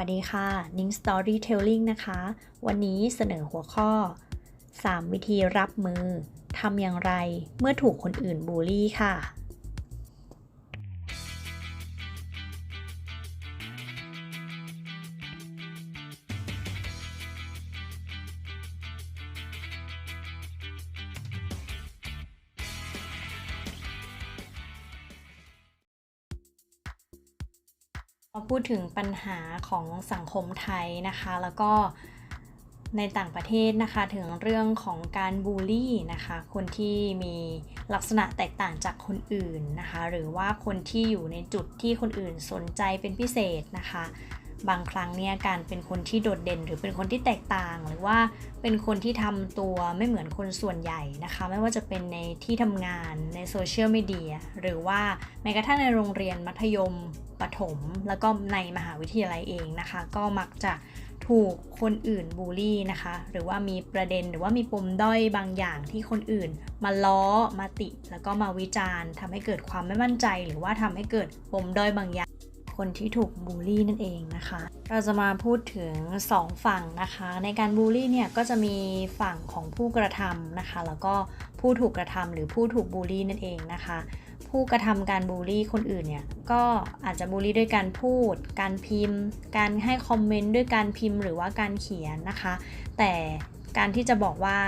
วัสดีค่ะ นิ้ง Storytelling นะคะ วันนี้เสนอหัวข้อ 3 วิธีรับมือ ทำอย่างไรเมื่อถูกคนอื่นบูลลี่ค่ะ พอพูดถึงปัญหาของสังคมไทยนะคะ แล้วก็ในต่างประเทศนะคะถึงเรื่องของการบูลลี่นะคะ คนที่มีลักษณะแตกต่างจากคนอื่นนะคะ หรือว่าคนที่อยู่ในจุดที่คนอื่นสนใจเป็นพิเศษนะคะ บางครั้งเนี่ยการเป็นคนที่โดดเด่น หรือเป็นคนที่แตกต่าง หรือว่าเป็นคนที่ทำตัวไม่เหมือนคนส่วนใหญ่นะคะ ไม่ว่าจะเป็นในที่ทำงานในโซเชียลมีเดียหรือว่าแม้กระทั่งในโรงเรียนมัธยมประถม แล้วก็ในมหาวิทยาลัยเองนะคะ ก็มักจะถูกคนอื่นบูลลี่นะคะ หรือว่ามีประเด็นหรือว่ามีปมด้อยบางอย่างที่คนอื่น มาล้อมาติ แล้วก็มาวิจารณ์ทำให้เกิดความไม่มั่นใจ หรือว่าทำให้เกิดปมด้อยบางอย่าง คนที่ถูกบูลลี่นั่นเองนะคะ เราจะมาพูดถึง 2 ฝั่งนะคะ ในการบูลลี่เนี่ยก็จะมีฝั่งของผู้กระทำนะคะ แล้วก็ผู้ถูกกระทำหรือผู้ถูกบูลลี่นั่นเองนะคะ ผู้กระทำการบูลลี่คนอื่นเนี่ยก็อาจจะบูลลี่ด้วยการพูด การพิมพ์ การให้คอมเมนต์ด้วยการพิมพ์หรือว่าการเขียนนะคะ แต่การที่จะบอกว่า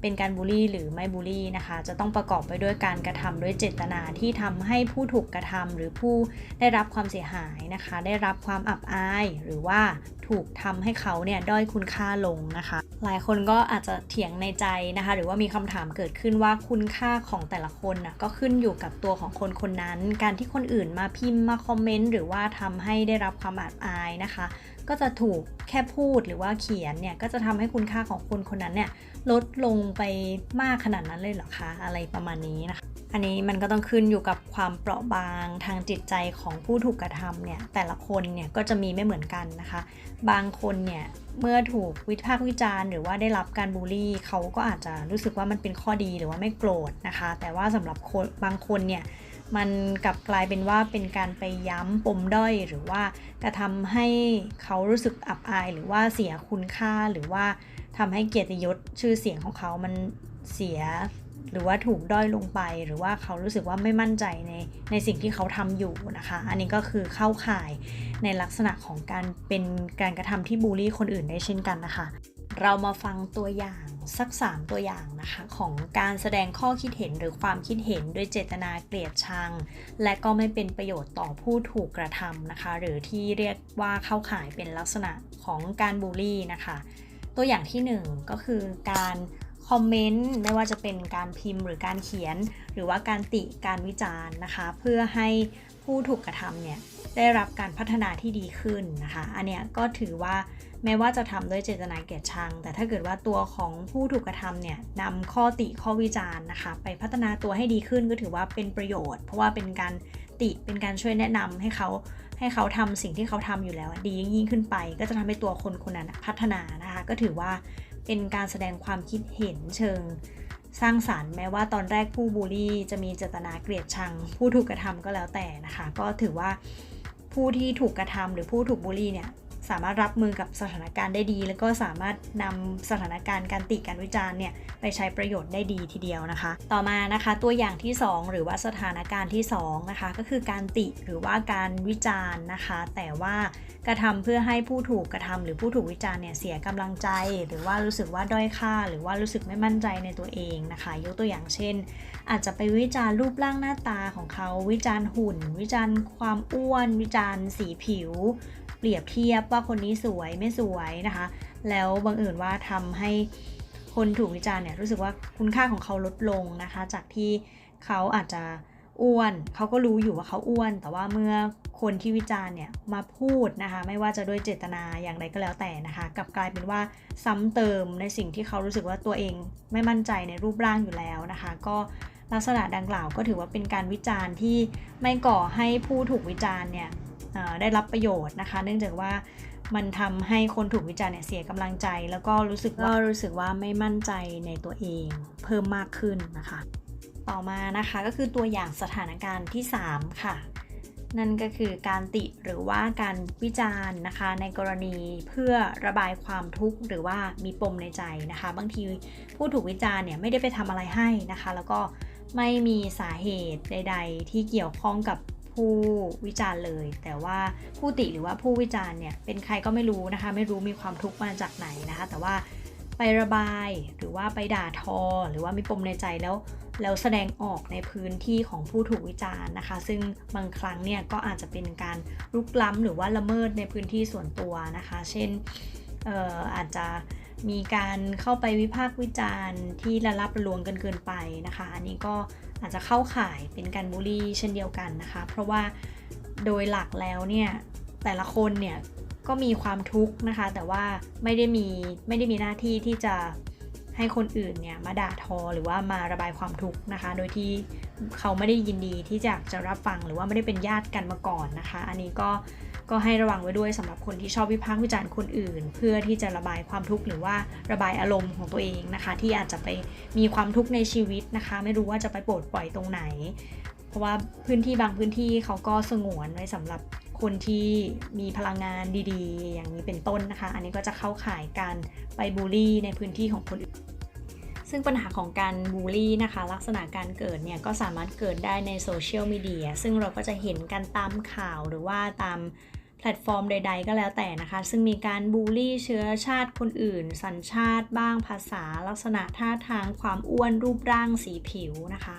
เป็นการบูลลี่หรือไม่บูลลี่นะคะ จะต้องประกอบไปด้วยการกระทำด้วยเจตนาที่ทำให้ผู้ถูกกระทำหรือผู้ได้รับความเสียหายนะคะ ได้รับความอับอาย หรือว่าถูกทำให้เขาเนี่ยด้อยคุณค่าลงนะคะ หลายคนก็อาจจะเถียงในใจนะคะ หรือว่ามีคำถามเกิดขึ้นว่าคุณค่าของแต่ละคนนะก็ขึ้นอยู่กับตัวของคนคนนั้น การที่คนอื่นมาพิมพ์มาคอมเมนต์หรือว่าทำให้ได้รับความอับอายนะคะ ก็จะถูกแค่พูดหรือว่าเขียนเนี่ยก็จะทำให้คุณค่าของคนคนนั้นเนี่ยลดลงไปมากขนาดนั้นเลยเหรอคะอะไรประมาณนี้นะคะอันนี้มันก็ต้องขึ้นอยู่กับความเปราะบางทางจิตใจของผู้ถูกกระทำเนี่ยแต่ละคนเนี่ยก็จะมีไม่เหมือนกันนะคะ บางคนเนี่ยเมื่อถูกวิพากษ์วิจารณ์หรือว่าได้รับการบูลลี่ เขาก็อาจจะรู้สึกว่ามันเป็นข้อดีหรือว่าไม่โกรธนะคะ แต่ว่าสำหรับคนบางคนเนี่ย มันกลับกลายเป็นว่าเป็นการไปย้ำปมด้อย หรือว่ากระทำให้เขารู้สึกอับอาย หรือว่าเสียคุณค่าหรือว่าทำให้เกียรติยศชื่อเสียงของเขามันเสีย หรือว่าถูกด้อยลงไป หรือว่าเขารู้สึกว่าไม่มั่นใจในในสิ่งที่เขาทำอยู่นะคะ อันนี้ก็คือเข้าข่ายในลักษณะของการเป็นการกระทำที่บูลลี่คนอื่นได้เช่นกันนะคะ เรามาฟังตัวอย่าง สัก 3 ตัวอย่างนะคะของการแสดงข้อคิดเห็นหรือความคิดเห็นโดยเจตนาเกลียดชัง และก็ไม่เป็นประโยชน์ต่อผู้ถูกกระทำนะคะ หรือที่เรียกว่าเข้าข่ายเป็นลักษณะของการบูลลี่นะคะ ตัวอย่างที่ 1 ก็คือการคอมเมนต์ไม่ว่าจะเป็นการพิมพ์หรือการเขียน หรือว่าการติการวิจารณ์นะคะ เพื่อให้ผู้ถูกกระทำเนี่ย ได้รับการพัฒนาที่ดีขึ้นนะคะ อันเนี้ยก็ถือว่าแม้ว่าจะทำด้วยเจตนาเกลียดชัง แต่ถ้าเกิดว่าตัวของผู้ถูกกระทำเนี่ยนำข้อติข้อวิจารณ์นะคะ ไปพัฒนาตัวให้ดีขึ้นก็ถือว่าเป็นประโยชน์ เพราะว่าเป็นการติเป็นการช่วยแนะนำให้เขาให้เขาทำสิ่งที่เขาทำอยู่แล้ว ดียิ่งขึ้นไป ก็จะทำให้ตัวคนคนนั้นพัฒนานะคะ ก็ถือว่าเป็นการแสดงความคิดเห็นเชิงสร้างสารรค์แม้ว่าตอนแรกผู้บูลลี่ จะมีเจตนาเกลียดชัง ผู้ถูกกระทำก็แล้วแต่นะคะ ก็ถือว่า ผู้ที่ถูกกระทำหรือผู้ถูกบูลลี่เนี่ยสามารถรับมือกับสถานการณ์ได้ดี แล้วก็สามารถนำสถานการณ์การติการวิจารณ์เนี่ยไปใช้ประโยชน์ได้ดีทีเดียวนะคะ ต่อมานะคะตัวอย่างที่ 2 หรือว่าสถานการณ์ที่2นะคะก็คือการติหรือว่าการวิจารณ์นะคะ แต่ว่ากระทำเพื่อให้ผู้ถูกกระทำหรือผู้ถูกวิจารณ์เนี่ยเสียกำลังใจ หรือว่ารู้สึกว่าด้อยค่า หรือว่ารู้สึกไม่มั่นใจในตัวเองนะคะ ยกตัวอย่างเช่น อาจจะไปวิจารณ์รูปร่างหน้าตาของเขา วิจารณ์หุ่น วิจารณ์ความอ้วน วิจารณ์สีผิว เปรียบเทียบว่าคนนี้สวยไม่สวยนะคะ แล้วบังเอิญว่าทำให้คนถูกวิจารณ์เนี่ยรู้สึกว่าคุณค่าของเขาลดลงนะคะ จากที่เขาอาจจะอ้วน เขาก็รู้อยู่ว่าเขาอ้วน แต่ว่าเมื่อคนที่วิจารณ์เนี่ยมาพูดนะคะ ไม่ว่าจะด้วยเจตนาอย่างไรก็แล้วแต่นะคะกลับกลายเป็นว่าซ้ำเติมในสิ่งที่เขารู้สึกว่าตัวเองไม่มั่นใจในรูปร่างอยู่แล้วนะคะ ก็ ลักษณะดังกล่าวก็ถือว่าเป็นการวิจารณ์ที่ไม่ก่อให้ผู้ถูกวิจารณ์เนี่ยได้รับประโยชน์นะคะ เนื่องจากว่ามันทำให้คนถูกวิจารณ์เนี่ยเสียกำลังใจ แล้วก็รู้สึกว่ารู้สึกว่าไม่มั่นใจในตัวเองเพิ่มมากขึ้นนะคะ ต่อมานะคะก็คือตัวอย่างสถานการณ์ที่ 3 ค่ะ นั่นก็คือการติหรือว่าการวิจารณ์นะคะ ในกรณีเพื่อระบายความทุกข์หรือว่ามีปมในใจนะคะ บางทีผู้ถูกวิจารณ์เนี่ยไม่ได้ไปทำอะไรให้นะคะ แล้วก็ ไม่มีสาเหตุใด ๆ ที่เกี่ยวข้องกับผู้วิจารณ์เลย แต่ว่าผู้ติหรือว่าผู้วิจารณ์เนี่ยเป็นใครก็ไม่รู้นะคะ ไม่รู้มีความทุกข์มาจากไหนนะคะ แต่ว่าไประบายหรือว่าไปด่าทอ หรือว่ามีปมในใจแล้วแล้วแสดงออกในพื้นที่ของผู้ถูกวิจารณ์นะคะ ซึ่งบางครั้งเนี่ยก็อาจจะเป็นการลุกล้ำหรือว่าละเมิดในพื้นที่ส่วนตัวนะคะ เช่นอออาจจะ มีการเข้าไปวิพากษ์วิจารณ์ที่ละลับละลวงกันเกินไปนะคะ อันนี้ก็อาจจะเข้าข่ายเป็นการบูลลี่เช่นเดียวกันนะคะ เพราะว่าโดยหลักแล้วเนี่ยแต่ละคนเนี่ยก็มีความทุกข์นะคะ แต่ว่าไม่ได้มีไม่ได้มีหน้าที่ที่จะให้คนอื่นเนี่ยมาด่าทอหรือว่ามาระบายความทุกข์นะคะ โดยที่เขาไม่ได้ยินดีที่จะจะรับฟังหรือว่าไม่ได้เป็นญาติกันมาก่อนนะคะ อันนี้ก็ ก็ให้ระวังไว้ด้วยสำหรับคนที่ชอบวิพากษ์วิจารณ์คนอื่น เพื่อที่จะระบายความทุกข์หรือว่าระบายอารมณ์ของตัวเองนะคะ ที่อาจจะไปมีความทุกข์ในชีวิตนะคะ ไม่รู้ว่าจะไปปลดปล่อยตรงไหน เพราะว่าพื้นที่บางพื้นที่เขาก็สงวนไว้สำหรับคนที่มีพลังงานดีๆ อย่างนี้เป็นต้นนะคะ อันนี้ก็จะเข้าข่ายการไปบูลลี่ในพื้นที่ของคนอื่นซึ่งปัญหาของการบูลลี่นะคะ ลักษณะการเกิดเนี่ยก็สามารถเกิดได้ในโซเชียลมีเดียซึ่งเราก็จะเห็นกันตามข่าวหรือว่าตาม แพลตฟอร์มใด ๆ ก็แล้วแต่นะคะ ซึ่งมีการบูลลี่เชื้อชาติคนอื่น สัญชาติบ้างภาษาลักษณะท่าทางความอ้วนรูปร่างสีผิวนะคะ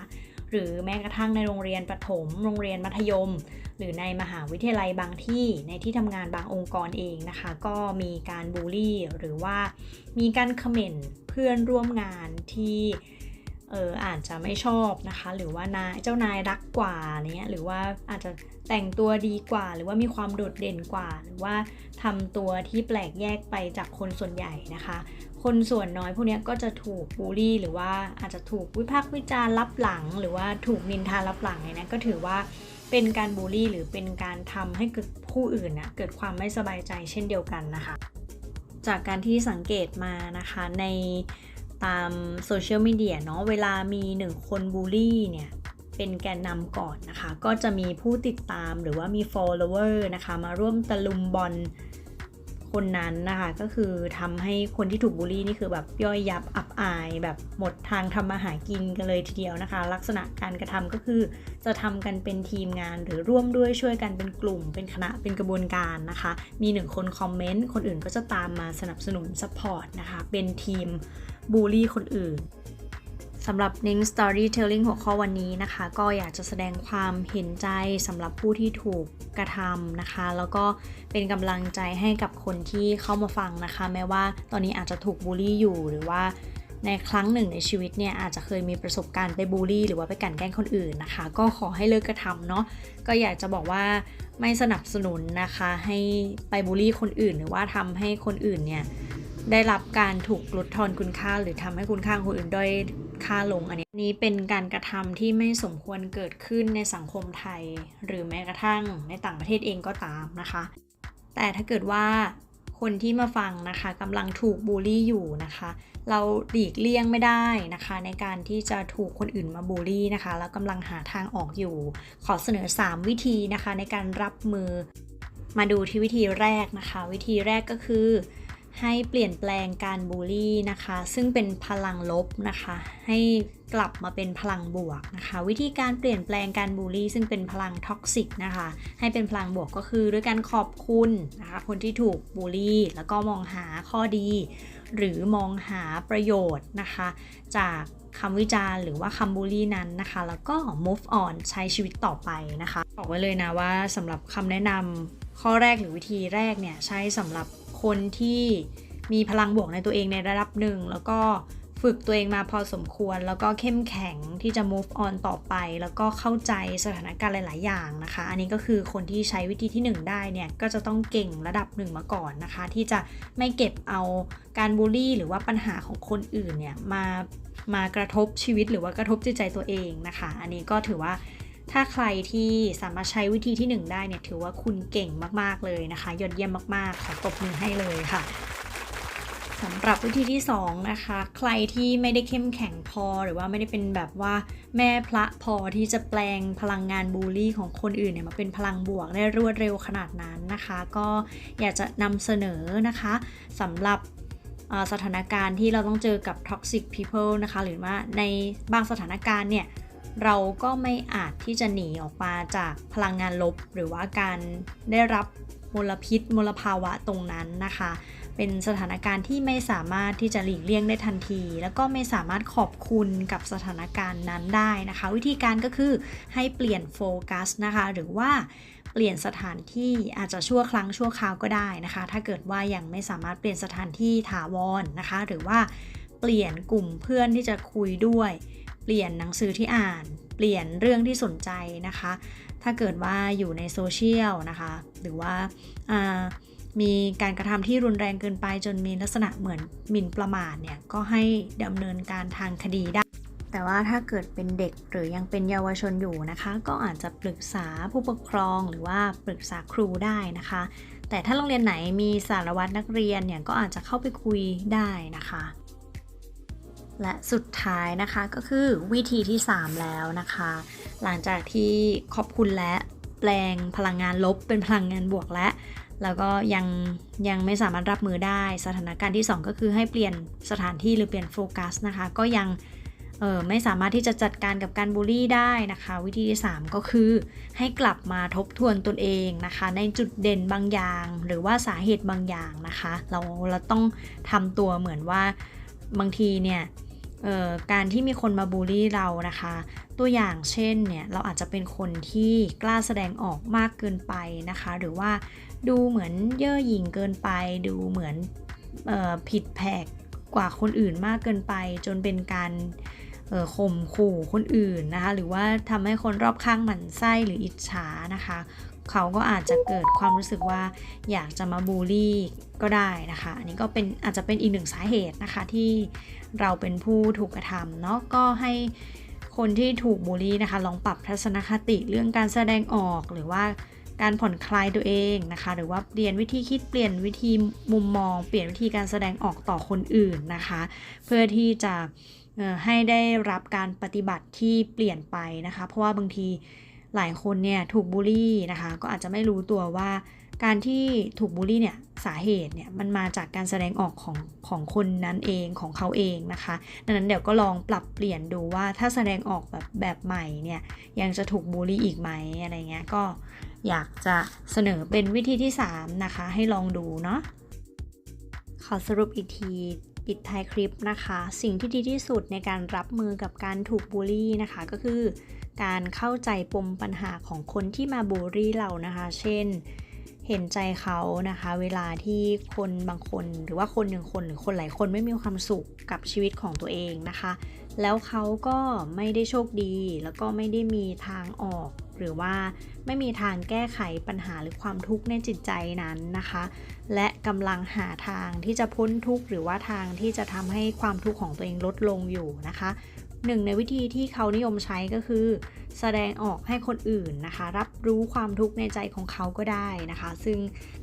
หรือแม้กระทั่งในโรงเรียนประถม โรงเรียนมัธยม หรือในมหาวิทยาลัยบางที่ในที่ทำงานบางองค์กรเองนะคะ ก็มีการบูลลี่หรือว่ามีการคอมเมนต์เพื่อนร่วมงานที่ เอออาจจะไม่ชอบนะคะ หรือว่านายเจ้านายรักกว่าเนี้ยหรือว่าอาจจะแต่งตัวดีกว่า หรือว่ามีความโดดเด่นกว่า หรือว่าทำตัวที่แปลกแยกไปจากคนส่วนใหญ่นะคะ คนส่วนน้อยพวกนี้ก็จะถูกบูลลี่ หรือว่าอาจจะถูกวิพากษ์วิจารณ์รับหลัง หรือว่าถูกนินทารับหลังเนี่ยนะก็ถือว่าเป็นการบูลลี่ หรือเป็นการทำให้เกิดผู้อื่นนะเกิดความไม่สบายใจเช่นเดียวกันนะคะ จากการที่สังเกตมานะคะใน ตามโซเชียลมีเดียเนาะเวลามีหนึ่งคนบูลลี่เนี่ยเป็นแกนนำก่อนนะคะ ก็จะมีผู้ติดตามหรือว่ามี follower นะคะ มาร่วมตะลุมบอลคนนั้นนะคะ ก็คือทำให้คนที่ถูกบูลลี่นี่คือแบบย่อยยับอับอาย แบบหมดทางทำมาหากินกันเลยทีเดียวนะคะ ลักษณะการกระทำก็คือจะทำกันเป็นทีมงานหรือร่วมด้วยช่วยกันเป็นกลุ่ม เป็นคณะเป็นกระบวนการนะคะ มีหนึ่งคนคอมเมนต์คนอื่นก็จะตามมาสนับสนุนซัพพอร์ตนะคะเป็นทีม บูลลี่คนอื่นสำหรับ Ning Storytelling หัวข้อวันนี้นะคะ ก็อยากจะแสดงความเห็นใจสำหรับผู้ที่ถูกกระทำนะคะ แล้วก็เป็นกำลังใจให้กับคนที่เข้ามาฟังนะคะ แม้ว่าตอนนี้อาจจะถูกบูลลี่อยู่หรือว่าในครั้งหนึ่งในชีวิตเนี่ยอาจจะเคยมีประสบการณ์ไปบูลลี่ หรือว่าไปกันแกล้งคนอื่นนะคะ ก็ขอให้เลิกกระทำเนาะก็อยากจะบอกว่าไม่สนับสนุนนะคะ ให้ไปบูลลี่คนอื่น หรือว่าทำให้คนอื่นเนี่ย ได้รับการถูกลดทอนคุณค่า หรือทำให้คุณค่าคนอื่นด้อยค่าลงอันนี้นี้เป็นการกระทำที่ไม่สมควรเกิดขึ้นในสังคมไทย หรือแม้กระทั่งในต่างประเทศเองก็ตามนะคะ แต่ถ้าเกิดว่าคนที่มาฟังนะคะกำลังถูกบูลลี่อยู่นะคะ เราหลีกเลี่ยงไม่ได้นะคะ ในการที่จะถูกคนอื่นมาบูลลี่นะคะ แล้วกำลังหาทางออกอยู่ ขอเสนอ 3 วิธีนะคะ ในการรับมือมาดูที่วิธีแรกนะคะ วิธีแรกก็คือ ให้เปลี่ยนแปลงการบูลลี่นะคะ ซึ่งเป็นพลังลบนะคะ ให้กลับมาเป็นพลังบวกนะคะ วิธีการเปลี่ยนแปลงการบูลลี่ ซึ่งเป็นพลังท็อกซิกนะคะ ให้เป็นพลังบวกก็คือด้วยการขอบคุณนะคะ คนที่ถูกบูลลี่ แล้วก็มองหาข้อดี หรือมองหาประโยชน์นะคะ จากคำวิจารณ์หรือว่าคำบูลลี่นั้นนะคะ แล้วก็ move on ใช้ชีวิตต่อไปนะคะ บอกไว้เลยนะว่าสำหรับคำแนะนำข้อแรกหรือวิธีแรกเนี่ยใช้สำหรับ คนที่มีพลังบวกในตัวเองในระดับหนึ่ง แล้วก็ฝึกตัวเองมาพอสมควร แล้วก็เข้มแข็งที่จะ move on ต่อไป แล้วก็เข้าใจสถานการณ์หลาย ๆ อย่างนะคะ อันนี้ก็คือคนที่ใช้วิธีที่ 1 ได้เนี่ย ก็จะต้องเก่งระดับหนึ่งมาก่อนนะคะ ที่จะไม่เก็บเอาการบูลลี่ หรือว่าปัญหาของคนอื่นเนี่ยมามากระทบชีวิตหรือว่ากระทบจิตใจตัวเองนะคะ อันนี้ก็ถือว่า ถ้าใครที่สามารถใช้วิธีที่ 1 ได้เนี่ยถือว่าคุณเก่งมากๆเลยนะคะ ยอดเยี่ยมมากๆ ขอตบมือให้เลยค่ะสำหรับวิธีที่2นะคะ ใครที่ไม่ได้เข้มแข็งพอหรือว่าไม่ได้เป็นแบบว่าแม่พระพอที่จะแปลงพลังงานบูลลี่ของคนอื่นเนี่ยมาเป็นพลังบวกได้รวดเร็วขนาดนั้นนะคะ ก็อยากจะนำเสนอนะคะสำหรับสถานการณ์ที่เราต้องเจอกับ toxic people นะคะ หรือว่าในบางสถานการณ์เนี่ย เราก็ไม่อาจที่จะหนีออกมาจากพลังงานลบ หรือว่าการได้รับมลพิษมลภาวะตรงนั้นนะคะ เป็นสถานการณ์ที่ไม่สามารถที่จะหลีกเลี่ยงได้ทันที แล้วก็ไม่สามารถขอบคุณกับสถานการณ์นั้นได้นะคะ วิธีการก็คือให้เปลี่ยนโฟกัสนะคะ หรือว่าเปลี่ยนสถานที่อาจจะชั่วครั้งชั่วคราวก็ได้นะคะ ถ้าเกิดว่ายังไม่สามารถเปลี่ยนสถานที่ถาวรนนะคะ หรือว่าเปลี่ยนกลุ่มเพื่อนที่จะคุยด้วย เปลี่ยนหนังสือที่อ่าน เปลี่ยนเรื่องที่สนใจนะคะ ถ้าเกิดว่าอยู่ในโซเชียลนะคะ หรือว่ามีการกระทำที่รุนแรงเกินไปจนมีลักษณะเหมือนหมิ่นประมาทเนี่ย ก็ให้ดำเนินการทางคดีได้ แต่ว่าถ้าเกิดเป็นเด็กหรือยังเป็นเยาวชนอยู่นะคะ ก็อาจจะปรึกษาผู้ปกครองหรือว่าปรึกษาครูได้นะคะ แต่ถ้าโรงเรียนไหนมีสารวัตรนักเรียนเนี่ยก็อาจจะเข้าไปคุยได้นะคะ และสุดท้ายนะคะก็คือวิธีที่ 3 แล้วนะคะ หลังจากที่ขอบคุณและแปลงพลังงานลบเป็นพลังงานบวกและ แล้วก็ยังยังไม่สามารถรับมือได้ สถานการณ์ที่ 2 ก็คือให้เปลี่ยนสถานที่หรือเปลี่ยนโฟกัสนะคะ ก็ยังเออไม่สามารถที่จะจัดการกับการบูลลี่ได้นะคะ วิธีที่ 3 ก็คือ ให้กลับมาทบทวนตนเองนะคะ ในจุดเด่นบางอย่าง หรือว่าสาเหตุบางอย่างนะคะ เราเราต้องทำตัวเหมือนว่าบางทีเนี่ย การที่มีคนมาบูลลี่เรานะคะ ตัวอย่างเช่นเนี่ยเราอาจจะเป็นคนที่กล้าแสดงออกมากเกินไปนะคะ หรือว่าดูเหมือนเย่อหยิ่งเกินไป ดูเหมือนออผิดแผกกว่าคนอื่นมากเกินไป จนเป็นการข่มขู่คนอื่นนะคะ หรือว่าทำให้คนรอบข้างหมั่นไส้หรืออิจฉานะคะ เขาก็อาจจะเกิดความรู้สึกว่าอยากจะมาบูลลี่ก็ได้นะคะ อันนี้ก็เป็นอาจจะเป็นอีกหนึ่งสาเหตุนะคะที่เราเป็นผู้ถูกกระทำเนาะก็ให้คนที่ถูกบูลลี่นะคะ ลองปรับทัศนคติเรื่องการแสดงออกหรือว่าการผ่อนคลายตัวเองนะคะ หรือว่าเปลี่ยนวิธีคิดเปลี่ยนวิธีมุมมอง เปลี่ยนวิธีการแสดงออกต่อคนอื่นนะคะ เพื่อที่จะให้ได้รับการปฏิบัติที่เปลี่ยนไปนะคะ เพราะว่าบางที หลายคนเนี่ยถูกบูลลี่นะคะ ก็อาจจะไม่รู้ตัวว่าการที่ถูกบูลลี่เนี่ยสาเหตุเนี่ยมันมาจากการแสดงออกของของคนนั้นเองของเขาเองนะคะดังนั้นเดี๋ยวก็ลองปรับเปลี่ยนดูว่าถ้าแสดงออกแบบแบบใหม่เนี่ยยังจะถูกบูลลี่อีกไหมอะไรเงี้ยก็อยากจะเสนอเป็นวิธีที่ 3 นะคะ ให้ลองดูเนาะขอสรุปอีกทีปิดท้ายคลิปนะคะ สิ่งที่ดีที่สุดในการรับมือกับการถูกบูลลี่นะคะก็คือ การเข้าใจปมปัญหาของคนที่มาบูลลี่เรานะคะ เช่น เห็นใจเขานะคะ เวลาที่คนบางคนหรือว่าคนหนึ่งคนหรือคนหลายคนไม่มีความสุขกับชีวิตของตัวเองนะคะ แล้วเขาก็ไม่ได้โชคดี แล้วก็ไม่ได้มีทางออก หรือว่าไม่มีทางแก้ไขปัญหาหรือความทุกข์ในจิตใจนั้นนะคะ และกำลังหาทางที่จะพ้นทุกข์หรือว่าทางที่จะทำให้ความทุกข์ของตัวเองลดลงอยู่นะคะ หนึ่งในวิธีที่เขานิยมใช้ก็คือ แสดงออกให้คนอื่นนะคะ รับรู้ความทุกข์ในใจของเขาก็ได้นะคะ ซึ่ง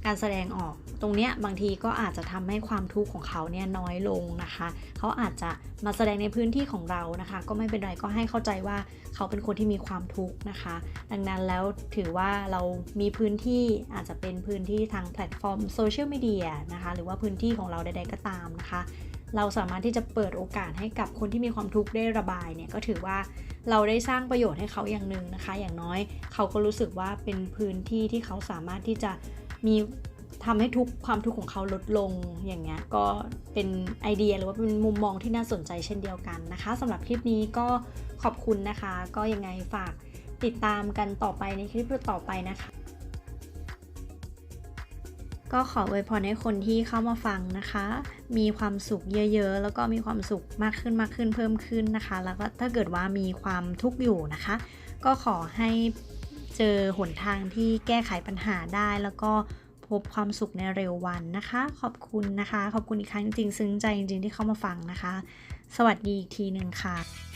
การแสดงออกตรงเนี้ยบางทีก็อาจจะทำให้ความทุกข์ของเขาเนี่ยน้อยลงนะคะ เขาอาจจะมาแสดงในพื้นที่ของเรานะคะ ก็ไม่เป็นไรก็ให้เข้าใจว่าเขาเป็นคนที่มีความทุกข์นะคะ ดังนั้นแล้วถือว่าเรามีพื้นที่อาจจะเป็นพื้นที่ทางแพลตฟอร์มโซเชียลมีเดียนะคะ หรือว่าพื้นที่ของเราใดๆก็ตามนะคะ เราสามารถที่จะเปิดโอกาสให้กับคนที่มีความทุกข์ได้ระบายเนี่ยก็ถือว่าเราได้สร้างประโยชน์ให้เขาอย่างหนึ่งนะคะ อย่างน้อยเขาก็รู้สึกว่าเป็นพื้นที่ที่เขาสามารถที่จะมีทำให้ทุกความทุกข์ของเขาลดลงอย่างเงี้ยก็เป็นไอเดียหรือว่าเป็นมุมมองที่น่าสนใจเช่นเดียวกันนะคะสำหรับคลิปนี้ก็ขอบคุณนะคะ ก็ยังไงฝากติดตามกันต่อไปในคลิปต่อไปนะคะ ก็ขออวยพรให้คนที่เข้ามาฟังนะคะ มีความสุขเยอะๆ แล้วก็มีความสุขมากขึ้นมากขึ้นเพิ่มขึ้นนะคะ แล้วก็ถ้าเกิดว่ามีความทุกข์อยู่นะคะ ก็ขอให้เจอหนทางที่แก้ไขปัญหาได้ แล้วก็พบความสุขในเร็ววันนะคะ ขอบคุณนะคะ ขอบคุณอีกครั้งจริงๆ ซึ้งใจจริงๆที่เข้ามาฟังนะคะ สวัสดีอีกทีหนึ่งค่ะ